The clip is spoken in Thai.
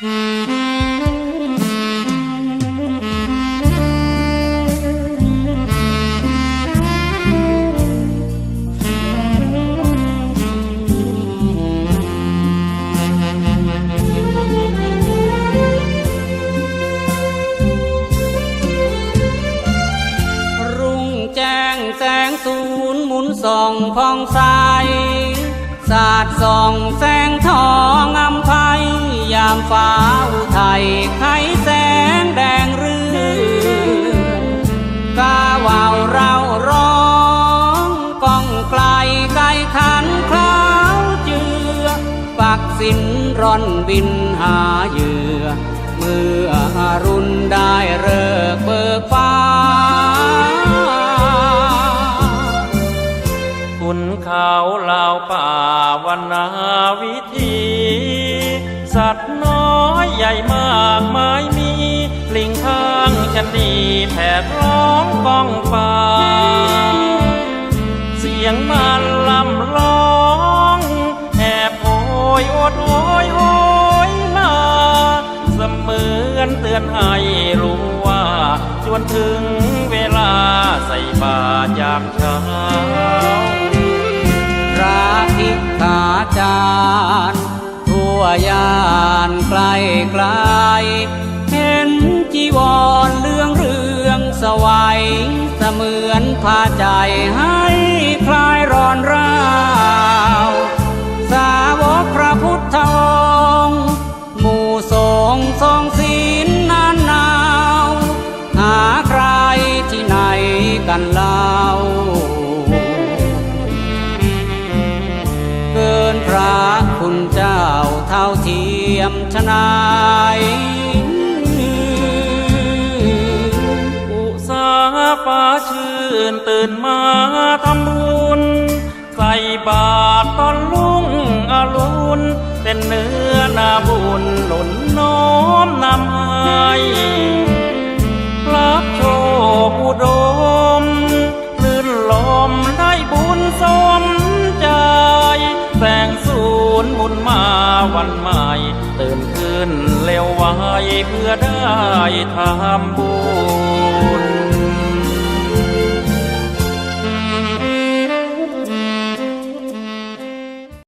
รุ่งแจ้งแสงศูนหมุนส่องพองใสสาดส่องแสงทองอำไพ ฟ้าอุทัยไขแสงแดงเรื่อกาวาวเราร้องก้องไกลไกลขันคล้าวเจือปักสินร่อนบินหาเหยื่อ เมื่ออรุณได้เลิกเบิกฟ้าคุณเขาล่าป่าวันนาวิธี สัตว์ ญ่มากมายมีลิงข้างชันดีแผดร้องก้องฟ้า เสียงมันลำร้องแอบโอยโอดโอยโอยมาเสมือนเตือนให้รู้ว่าจวนถึงเวลาใส่บาตรยามเช้าพระทิกขาจาร วยานไกลไกลเห็นจีวรเรื่องเรื่องสวัยเสมือนพาใจให้คลายร้อนร้าวสาวกพระพุทธองค์หมู่สงฆ์ทรงศีลนานนาว หาใครที่ไหนกันเล่า ยมชนายอุสาฟ้าชื่นตื่นมาทำบุญ ใส่บาตรตอนลุ่งอรุณเป็นเนื้อนาบุญหนุนน้อมนำให้ นขึ้นเร็วไวเพื่อได้ทำบุญ